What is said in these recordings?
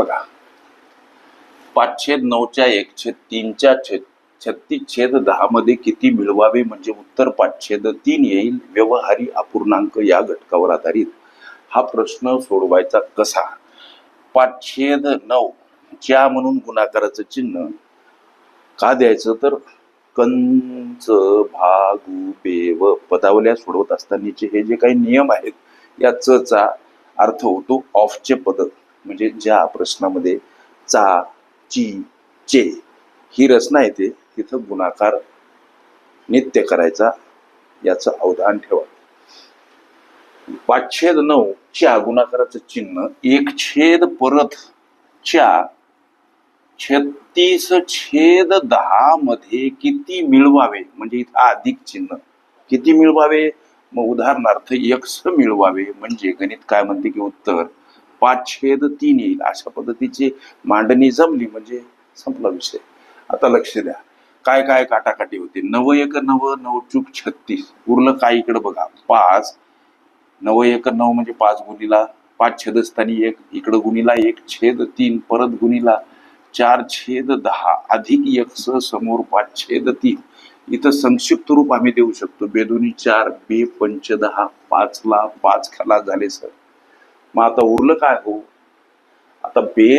बघा. पाचशेद नऊच्या एकशे तीनच्या छेद छत्तीस छेद दहा मध्ये किती मिळवावे म्हणजे उत्तर पाचशेद तीन येईल. व्यवहारी अपूर्णांक या घटकावर आधारित हा प्रश्न सोडवायचा कसा? पाचशेद नऊ च्या म्हणून गुणाकाराचं चिन्ह का द्यायचं? तर कंच भागू बेव पदावल्या सोडवत असतानाचे हे जे काही नियम आहेत या च चा अर्थ होतो ऑफचे पद. म्हणजे ज्या प्रश्नामध्ये चा ची चे ही रचना येते तिथं गुणाकार नित्य करायचा याचं अवधान ठेवा. पाचछेद नऊ च्या गुणाकाराचं चिन्ह एक छेद परत च्या छत्तीस छेद दहा मध्ये किती मिळवावे? म्हणजे इथं अधिक चिन्ह. किती मिळवावे? मग उदाहरणार्थ यक्ष मिळवावे. म्हणजे गणित काय म्हणते की उत्तर? पाच छेद तीन येईल. अशा पद्धतीची मांडणी जमली म्हणजे संपला विषय. आता लक्ष द्या. काय काय काटाकाटी होते. नव एक नव नऊ चूक छत्तीस. उरलं काय इकडे बघा. पाच. नव एक नऊ म्हणजे पाच गुणीला. पाच छेदस्थानी एक. इकडं गुणीला एक. छेद तीन. परत गुणीला चार छेद दहा. अधिक एक समोर पाच छेद तीन. इथं संक्षिप्त रूप आम्ही देऊ शकतो. बेदोनी चार बे पंच दहा. पाचला पाच खाला झाले सर. मग आता उरलं काय हो? आता बे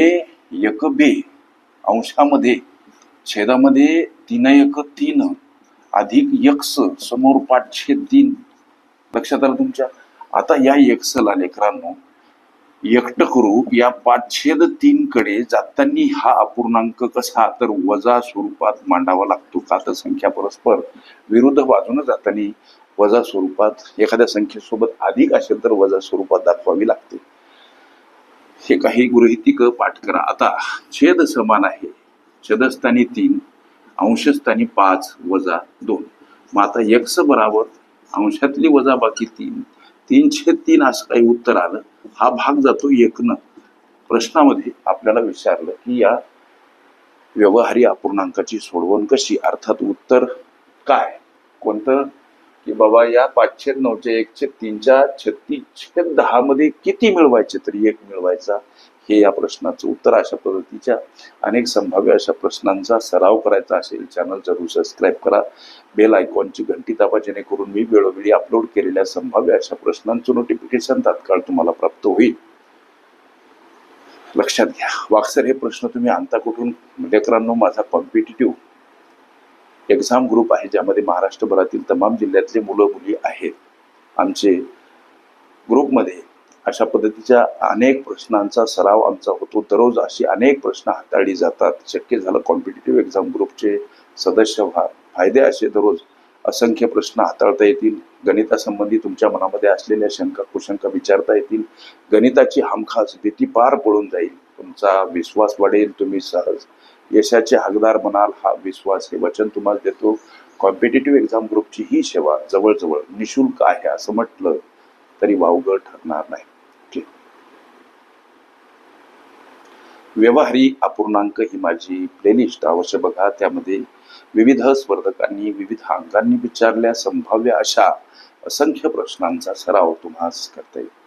एक बे अंशामध्ये छेदामध्ये तीन एक तीन अधिक यक्स समोर पाच छेद तीन. लक्षात आलं तुमच्या? आता या यक्सला लेकरांनो एकट करू या पाचशेद तीन कडे जाताना हा अपूर्णांक कसा? तर वजा स्वरूपात मांडावा लागतो का? तर संख्या परस्पर विरुद्ध बाजूने जाताना वजा स्वरूपात एखाद्या संख्येसोबत अधिक असेल तर वजा स्वरूपात दाखवावी लागते. हे काही गृहितिक पाठ करा. आता छेद समान आहे. छेदस्थानी तीन अंशस्थानी पाच वजा दोन. मग आता यक्स बराबर अंशातली वजा बाकी तीन. तीनशे तीन असं काही उत्तर आलं. हा भाग जातो एकनं. प्रश्नामध्ये आपल्याला विचारलं की या व्यवहारी अपूर्णांकाची सोडवण कशी? अर्थात उत्तर काय? कोणतं? की बाबा या पाचशे नऊच्या एकशे तीनच्या छत्तीसशे दहा मध्ये किती मिळवायचे तरी एक मिळवायचा? हे या प्रश्नाचं उत्तर अशा पद्धतीच्या अनेक संभाव्य अशा प्रश्नांचा सराव करायचा असेल. चॅनल जरूर सबस्क्राईब करा. बेल आयकॉनची घंटी दाबा जेणेकरून मी वेळोवेळी अपलोड केलेल्या संभाव्य अशा प्रश्नांचं नोटिफिकेशन तात्काळ तुम्हाला प्राप्त होईल. लक्षात घ्या. वाक्सर हे प्रश्न तुम्ही आणता कुठून? लेकरांनो माझा कॉम्पिटिटिव्ह एक्झाम ग्रुप आहे ज्यामध्ये महाराष्ट्रभरातील तमाम जिल्ह्यातले मुलं मुली आहेत. आमचे ग्रुपमध्ये अशा पद्धतीच्या अनेक प्रश्नांचा सराव आमचा होतो. दररोज अशी अनेक प्रश्न हाताळली जातात. शक्य झालं कॉम्पिटेटिव्ह एक्झाम ग्रुपचे सदस्य व्हा. फायदे असे दररोज असंख्य प्रश्न हाताळता येतील. गणितासंबंधी तुमच्या मनामध्ये असलेल्या शंका कुशंका विचारता येतील. गणिताची हमखास भीती पार पडून जाईल. तुमचा विश्वास वाढेल. तुम्ही सहज यशाचे हकदार म्हणाल हा विश्वास हे वचन तुम्हाला देतो. कॉम्पिटेटिव्ह एक्झाम ग्रुपची ही सेवा जवळजवळ निशुल्क आहे असं म्हटलं तरी वावगं ठरणार नाही. ठीक. व्यवहारी अपूर्णांक ही माझी प्लेलिस्ट अवश्य बघा. त्यामध्ये विविध स्पर्धकांनी विविध अंकांनी विचारल्या संभाव्य अशा असंख्य प्रश्नांचा सराव तुम्हाला करता येईल.